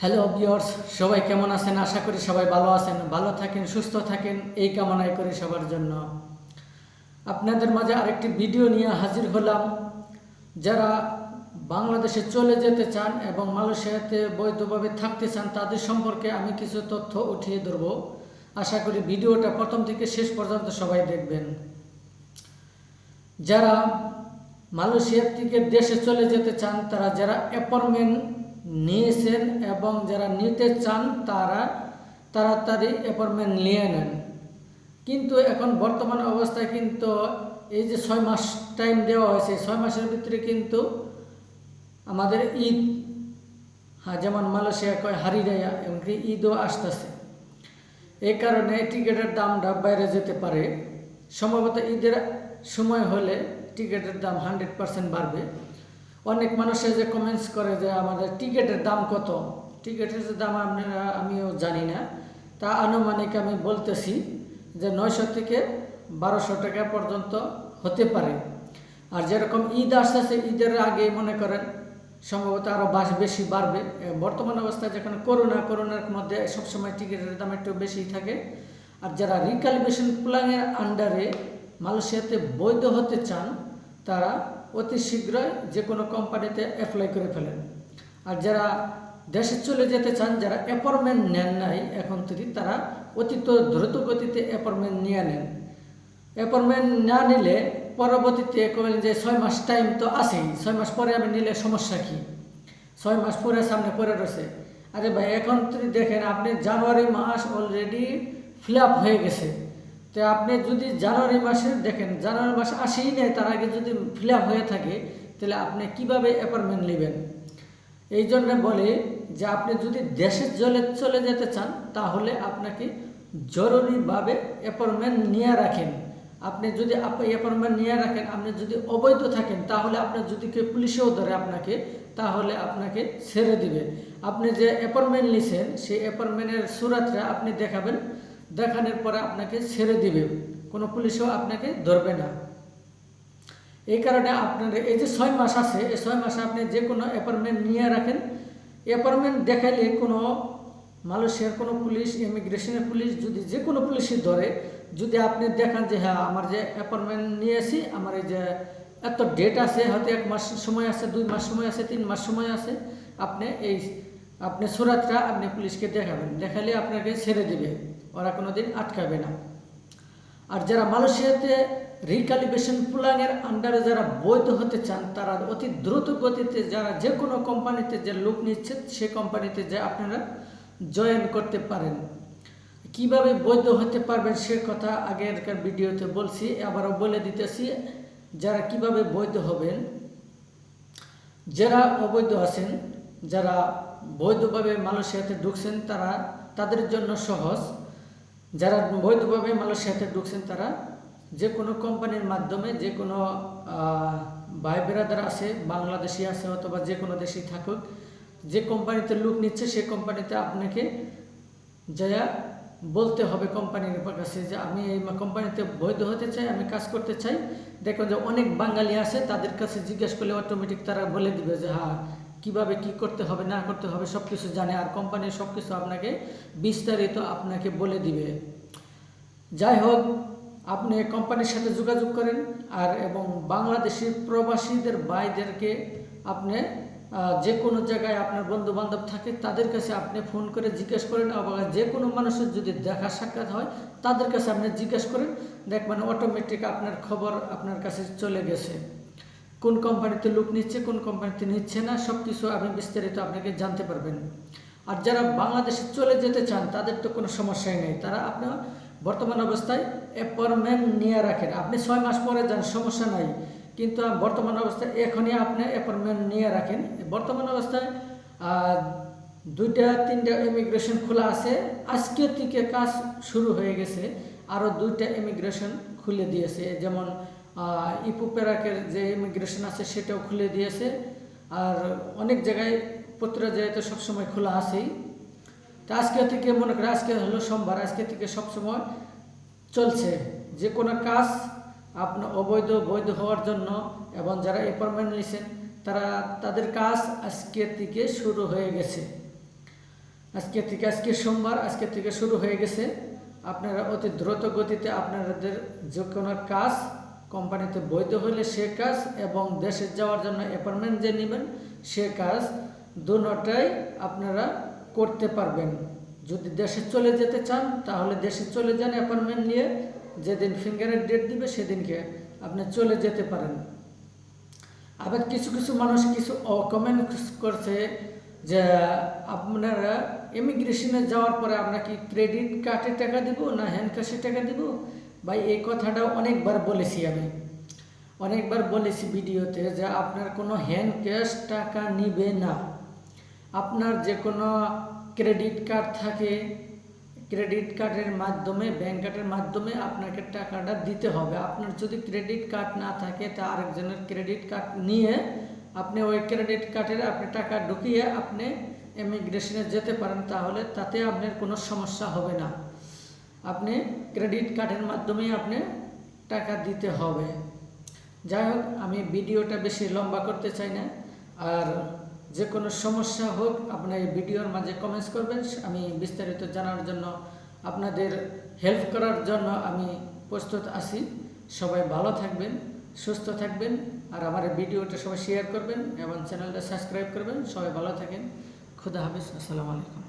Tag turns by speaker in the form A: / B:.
A: Hello বিয়র্স সবাই কেমন আছেন? আশা করি সবাই ভালো আছেন, ভালো থাকেন, সুস্থ থাকেন। এই কামনাই করি সবার জন্য। আপনাদের মাঝে আরেকটি ভিডিও নিয়ে হাজির হলাম। যারা বাংলাদেশে চলে যেতে চান এবং মালয়েশিয়াতে বৈধভাবে থাকতে চান, তাদের সম্পর্কে আমি কিছু তথ্য উঠিয়ে ধরব। আশা করি ভিডিওটা প্রথম থেকে শেষ পর্যন্ত সবাই দেখবেন। যারা মালয়েশিয়ার থেকে দেশে চলে যেতে চান, তারা যারা অ্যাপয়েন্টমেন্ট নিয়েছেন এবং যারা নিতে চান তারা তাড়াতাড়ি অ্যাপয়েন্টমেন্ট নিয়ে নেন। কিন্তু এখন বর্তমান অবস্থায় কিন্তু এই যে ছয় মাস টাইম দেওয়া হয়েছে, ছয় মাসের ভিতরে কিন্তু আমাদের ঈদ হ্যাঁ যেমন মালয়েশিয়া কয় হারিরাইয়া এমনকি ঈদও আসতেছে। এই কারণে টিকিটের দামটা বাইরে যেতে পারে। সম্ভবত ঈদের সময় হলে টিকিটের দাম হান্ড্রেড পার্সেন্ট বাড়বে। অনেক মানুষে যে কমেন্টস করে যে আমাদের টিকিটের দাম কত? টিকিটের যে দাম আপনারা, আমিও জানি না। তা আনুমানিক আমি বলতেছি যে নয়শো থেকে বারোশো টাকা পর্যন্ত হতে পারে। আর যেরকম ঈদ আসতেছে, ঈদের আগে মনে করেন সম্ভবত আরও বাস বেশি বাড়বে। বর্তমান অবস্থায় যেখানে করোনা, করোনার মধ্যে সবসময় টিকিটের দাম একটু বেশি থাকে। আর যারা রিক্যালিব্রেশন প্ল্যানের আন্ডারে মালয়েশিয়াতে বৈধ হতে চান, তারা অতি শীঘ্রই যে কোনো কোম্পানিতে অ্যাপ্লাই করে ফেলেন। আর যারা দেশে চলে যেতে চান, যারা অ্যাপয়েন্টমেন্ট নেন নাই, এখন থেকে তারা অতি দ্রুত গতিতে অ্যাপয়েন্টমেন্ট নিয়ে নেন। অ্যাপয়েন্টমেন্ট না নিলে পরবর্তীতে কবেন যে ছয় মাস টাইম তো আছেই, ছয় মাস পরে আমি নিলে সমস্যা কি? ছয় মাস পরে, সামনে পরে রয়েছে। আরে ভাই, এখন যদি দেখেন, আপনি জানুয়ারি মাস অলরেডি ফিল হয়ে গেছে। তো আপনি যদি জানুয়ারি মাসে দেখেন, জানুয়ারি মাসে আসেই নেই, তার আগে যদি ফিল হয়ে থাকে, তাহলে আপনি কীভাবে অ্যাপয়েন্টমেন্ট নেবেন? এই জন্য বলে যে আপনি যদি দেশে চলে চলে যেতে চান, তাহলে আপনাকে জরুরিভাবে অ্যাপয়েন্টমেন্ট নিয়ে রাখেন। আপনি যদি অ্যাপয়েন্টমেন্ট নিয়ে রাখেন, আপনি যদি অবৈধ থাকেন, তাহলে আপনার যদি কেউ পুলিশেও ধরে আপনাকে, তাহলে আপনাকে ছেড়ে দিবে। আপনি যে অ্যাপয়েন্টমেন্ট নিছেন, সেই অ্যাপয়েন্টমেন্টের সুরাতটা আপনি দেখাবেন। দেখানোর পরে আপনাকে ছেড়ে দিবে। কোনো পুলিশও আপনাকে ধরবে না। এই কারণে আপনার এই যে ছয় মাস আছে, এই ছয় মাসে আপনি যে কোনো অ্যাপয়েন্টমেন্ট নিয়ে রাখেন। অ্যাপয়েন্টমেন্ট দেখাইলে কোনো মালয়েশিয়ার কোনো পুলিশ ইমিগ্রেশনের পুলিশ যদি যে কোনো পুলিশই ধরে, যদি আপনি দেখান যে হ্যাঁ আমার যে অ্যাপয়েন্টমেন্ট নিয়েছি আমার এই যে এত ডেট আছে, হয়তো এক মাস সময় আছে, দুই মাস সময় আছে, তিন মাস সময় আছে, আপনি এই, আপনি সুরাতটা আপনি পুলিশকে দেখাবেন। দেখালে আপনাকে ছেড়ে দিবে। ওরা কোনো দিন আটকাবে না। আর যারা মালয়েশিয়াতে রিকালিভেশন প্ল্যানের আন্ডারে যারা বৈধ হতে চান, তারা অতি দ্রুত গতিতে যারা যে কোনো কোম্পানিতে যে লোক নিচ্ছে, সে কোম্পানিতে যে আপনারা জয়েন করতে পারেন। কীভাবে বৈধ হতে পারবেন সে কথা আগেরকার ভিডিওতে বলছি, আবারও বলে দিতেছি, যারা কীভাবে বৈধ হবেন, যারা অবৈধ আছেন, যারা বৈধভাবে মালয়েশিয়াতে ঢুকছেন, তারা তাদের জন্য সহজ। যারা বৈধভাবে মালয়েশিয়াতে ঢুকছেন তারা যে কোনো কোম্পানির মাধ্যমে, যে কোনো ভাই বেরাদার আছে, বাংলাদেশি আছে অথবা যে কোনো দেশেই থাকুক, যে কোম্পানিতে লুক নিচ্ছে সেই কোম্পানিতে আপনাকে যা বলতে হবে কোম্পানির কাছে যে আমি এই কোম্পানিতে বৈধ হতে চাই, আমি কাজ করতে চাই। দেখো যে অনেক বাঙালি আছে, তাদের কাছে জিজ্ঞেস করলে অটোমেটিক তারা বলে দিবে যে হ্যাঁ কীভাবে কি করতে হবে, না করতে হবে সব কিছু জানে আর কোম্পানির সব কিছু আপনাকে বিস্তারিত আপনাকে বলে দিবে। যাই হোক, আপনি কোম্পানির সাথে যোগাযোগ করেন আর এবং বাংলাদেশি প্রবাসীদের ভাইদেরকে আপনি যে কোনো জায়গায় আপনার বন্ধু বান্ধব থাকে তাদের কাছে আপনি ফোন করে জিজ্ঞেস করেন আবার যে কোনো মানুষের যদি দেখা সাক্ষাৎ হয় তাদের কাছে আপনি জিজ্ঞেস করেন, দেখবেন অটোমেটিক আপনার খবর আপনার কাছে চলে গেছে। কোন কোম্পানিতে লোক নিচ্ছে, কোন কোম্পানিতে নিচ্ছে না সব কিছু আপনি বিস্তারিত আপনাকে জানতে পারবেন। আর যারা বাংলাদেশে চলে যেতে চান, তাদের তো কোনো সমস্যাই নেই। তারা আপনার বর্তমান অবস্থায় অ্যাপয়েন্টমেন্ট নিয়ে রাখেন। আপনি ছয় মাস পরে যান, সমস্যা নাই। কিন্তু বর্তমান অবস্থায় এখনই আপনি অ্যাপয়েন্টমেন্ট নিয়ে রাখেন। বর্তমান অবস্থায় দুইটা, তিনটা ইমিগ্রেশন খোলা আছে। আজকে থেকে কাজ শুরু হয়ে গেছে। আরও দুইটা ইমিগ্রেশন খুলে দিয়েছে। যেমন আহ, ইপু পেরাকের যে ইমিগ্রেশন আছে সেটাও খুলে দিয়েছে। আর অনেক জায়গায় প্রতিটা জায়গায় তো সবসময় খোলা আছেই। তা আজকে থেকে মনে করে আজকে হলো সোমবার আজকে থেকে সবসময় চলছে। যে কোনো কাজ আপনার অবৈধ বৈধ হওয়ার জন্য এবং যারা অ্যাপয়েন্টমেন্ট নিয়েছেন তারা তাদের কাজ আজকে থেকে শুরু হয়ে গেছে। আজকে থেকে আজকে সোমবার আজকে থেকে শুরু হয়ে গেছে। আপনারা অতি দ্রুত গতিতে আপনাদের যে কোনো কাজ কোম্পানিতে বৈধ হলে সে কাজ এবং দেশে যাওয়ার জন্য অ্যাপয়েন্টমেন্ট যে নেবেন, সে কাজ দুটাই আপনারা করতে পারবেন। যদি দেশে চলে যেতে চান, তাহলে দেশে চলে যান অ্যাপয়েন্টমেন্ট নিয়ে। যেদিন ফিঙ্গারের ডেট দিবে, সেদিনকে আপনি চলে যেতে পারেন। আবার কিছু কিছু মানুষ কিছু কমেন্ট করছে যে, আপনারা ইমিগ্রেশনে যাওয়ার পরে আমরা কি ক্রেডিট কার্ডে টাকা দিব না হ্যান্ড ক্যাশে টাকা দিব? ভাই, এই কথাটা অনেকবার বলেছি আমি। অনেকবার বলেছি ভিডিওতে যে আপনার কোনো হ্যান্ড ক্যাশ টাকা নিবে না। আপনার যে কোনো ক্রেডিট কার্ড থাকে ক্রেডিট কার্ডের মাধ্যমে ব্যাংক কার্ডের মাধ্যমে আপনাকে টাকাটা দিতে হবে। আপনার যদি ক্রেডিট কার্ড না থাকে, তা আরেকজনের ক্রেডিট কার্ড নিয়ে আপনি ওই ক্রেডিট কার্ডের আপনি টাকা ঢুকিয়ে আপনি ইমিগ্রেশনে যেতে পারেন, তাহলে তাতে আপনার কোনো সমস্যা হবে না। আপনি ক্রেডিট কার্ডের মাধ্যমেই আপনি টাকা দিতে হবে। যাই হোক, আমি ভিডিওটা বেশি লম্বা করতে চাই না। আর যে কোনো সমস্যা হোক আপনার ভিডিওর মাঝে কমেন্টস করবেন। আমি বিস্তারিত জানার জন্য আপনাদের হেল্প করার জন্য আমি প্রস্তুত আছি। সবাই ভালো থাকবেন, সুস্থ থাকবেন, আর আমার ভিডিওটা সবাই শেয়ার করবেন এবং চ্যানেলটা সাবস্ক্রাইব করবেন। সবাই ভালো থাকেন। খুদা হাফিজ। আসসালামু আলাইকুম।